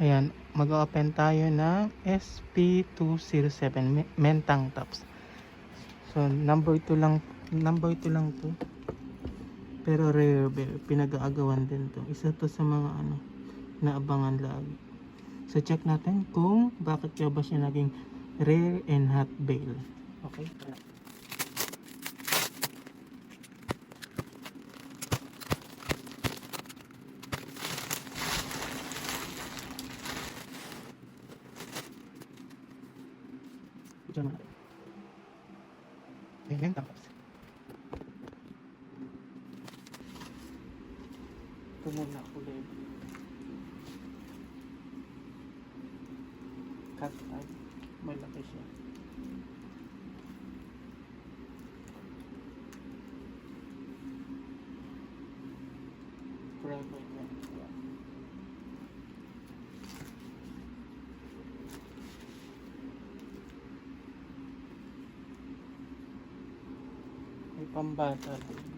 Ayan, mag-open tayo ng SP207 me- Mentang Tops. So, number 2 lang, number 2 lang to. Pero rare pinag-aagawan din to. Isa to sa mga ano, naabangan lagi. So, check natin kung bakit kaya ba siya naging rare and hot bale. Okay? Diyan na. Ayan, tapos. Ito muna kulay. Cut eye. Malaki siya. Private yan. Yan. May pambata din.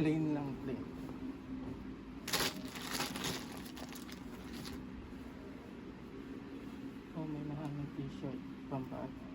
Plain lang, plain. Oh, may mga ano t-shirt. Pambata.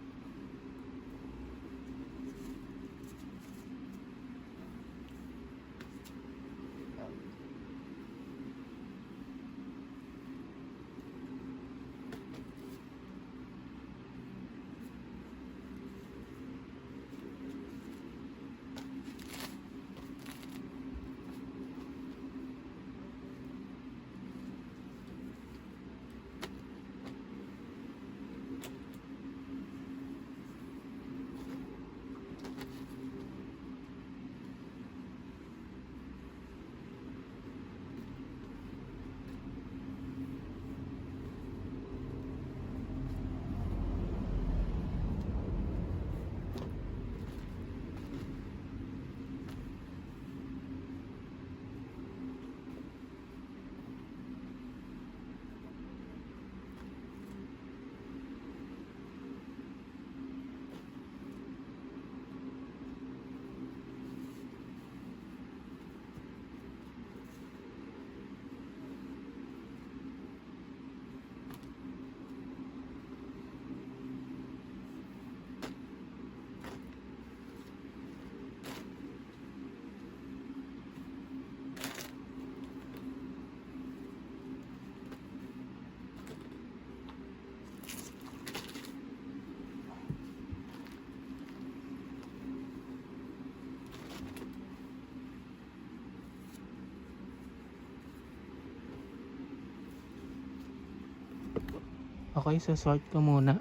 Okay, so sort ko muna.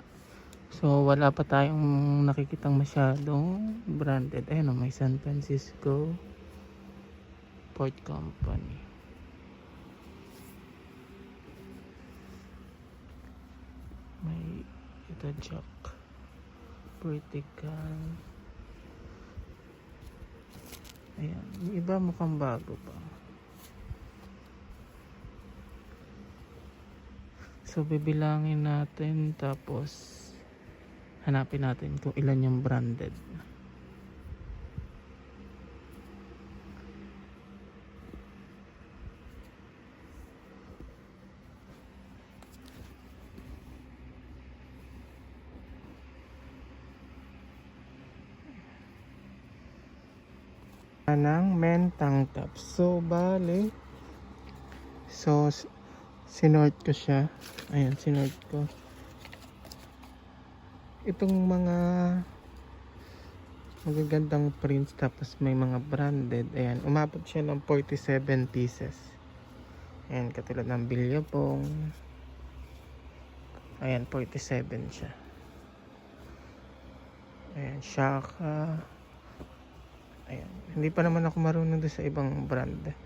So, wala pa tayong nakikitang masyadong branded. Ayun, oh, may San Francisco Port Company. May ito Jack. Vertical. Ayan. Yung iba mukhang bago pa. So, bibilangin natin tapos hanapin natin kung ilan yung branded. ng men tank top. So, bale, so, sinort ko siya. Ayan, sinort ko. Itong mga magagandang prints tapos may mga branded. Ayan, umabot siya ng 47 pieces. Ayan, katulad ng Bilyabong. Ayan, 47 siya. Ayan, Shaka. Ayan. Hindi pa naman ako marunong sa ibang brand.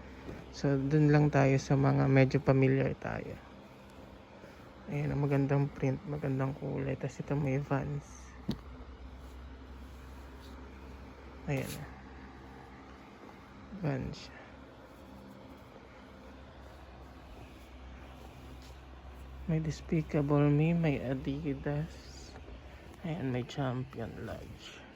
So, dun lang tayo sa mga medyo familiar tayo. Ayan, ang magandang print, magandang kulay. Tapos ito may Vans. Ayan. Vans. May Despicable Me, may Adidas. Ayan, may Champion Lodge.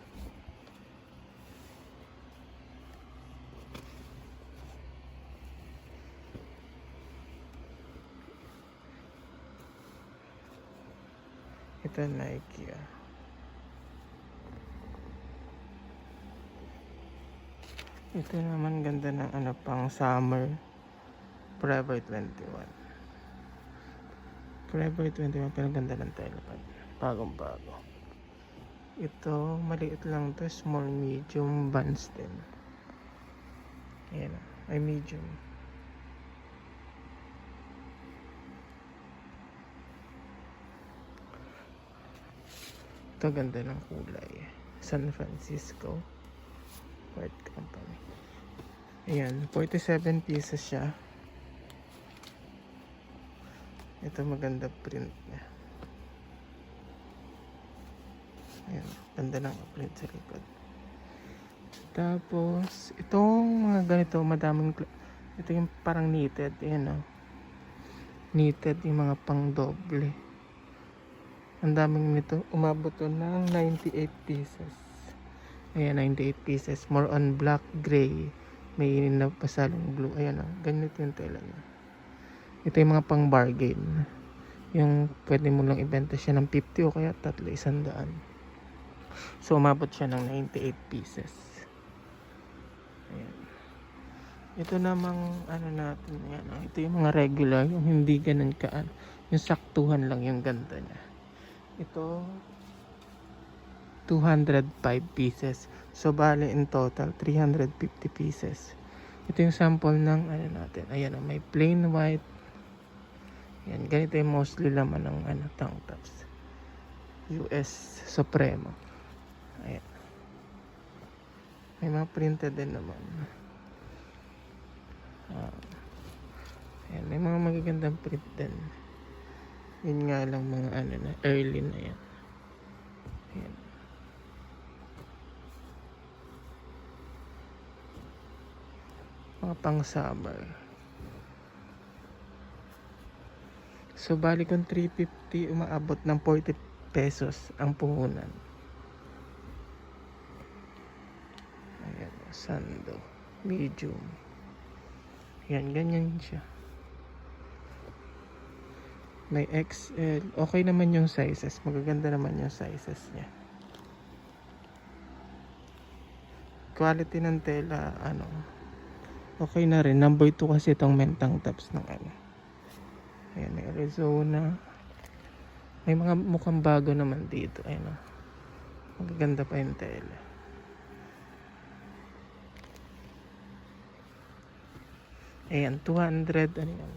Ito Nike ah. Ito naman ganda ng ano pang summer. Forever 21 Forever 21 pero ganda ng telepad Bagong bago. Ito maliit lang to Small medium buns din. Ayan. Ay medium Ito ganda ng kulay. San Francisco. White company. Ayan, 47 pieces siya. Ito maganda print niya. Ayan, ganda ng print sa likod. Tapos, itong mga ganito, madaming, ito yung parang knitted, ayan o. Knitted, yung mga pang doble. Ang daming nito. Umabot ng 98 pieces. Ayan, 98 pieces. More on black, gray. May napasalong blue. Ayan o. Ganito yung tela niya. Ito yung mga pang bargain. Yung pwede mo lang ibenta siya ng 50 o kaya tatlo isang daan. So, umabot siya ng 98 pieces. Ayan. Ito namang ano natin. Ayan, o. Ito yung mga regular. Yung hindi ganun kaan. Yung saktuhan lang yung ganda niya. Ito, 205 pieces. So, bali in total, 350 pieces. Ito yung sample ng ano natin. Ayan, may plain white. Yan, ganito yung mostly laman ng ano, tank tops. US Supremo. Ayan. May mga printed din naman. Ah. ayan, may mga magagandang print din. Yun nga lang mga ano na, early na yan. Ayan. Mga pang summer. So, bali kung 350, umaabot ng 40 pesos ang puhunan. Ayan, sando. Medium. Ayan, ganyan siya. May XL. Okay naman yung sizes. Magaganda naman yung sizes niya. Quality ng tela, ano, okay na rin. Number 2 kasi itong mentang tops ng ano. Ayan, may Arizona. May mga mukhang bago naman dito. Ayan o. Magaganda pa yung tela. Ayan, 200, ano yan?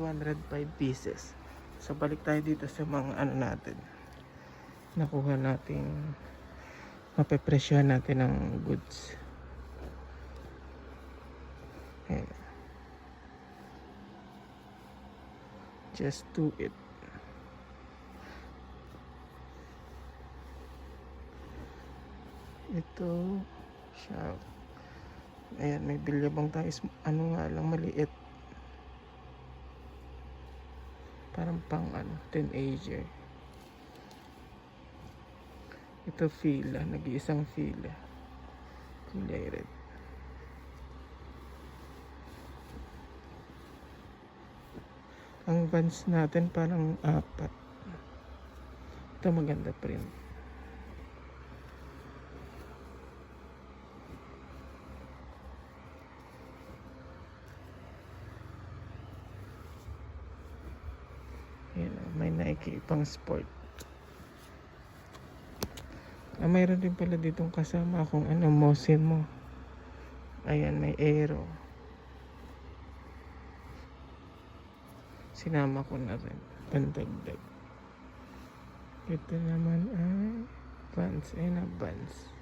205 pieces. So, balik tayo dito sa mga ano natin. Nakuha natin, mapepresyohan natin ng goods. Ayan. Just do it. Ito, siya. Ayan, may bilyabang tayo. Ano nga lang, maliit. Parang pang ano, teenager. Ito fila, nag-iisang fila. Kulay red. Ang vans natin parang apat. Ito maganda print. may Nike pang sport. Ah, mayroon din pala ditong kasama kung ano mosin mo. Ayan may aero. Sinama ko na rin. Pandagdag. Ito naman ay buns ay na buns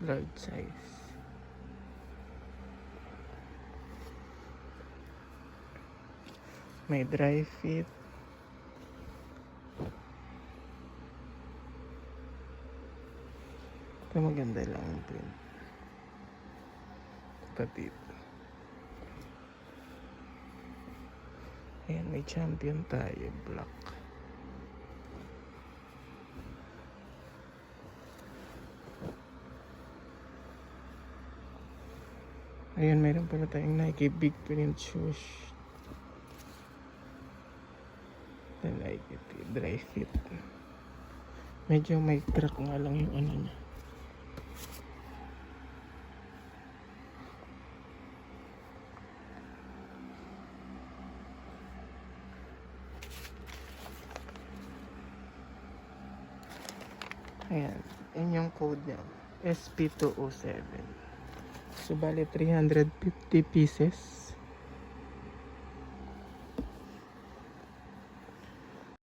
large size. May dry fit. Ito maganda lang ang print. Pati ito. Ayan, may champion tayo, black. Ayan, meron pala tayong Nike Big Print Shoes. I like it. Dry fit. Medyo may crack nga lang yung ano niya. Ayan. Yan yung code niya. SP207. So, bali 350 pieces.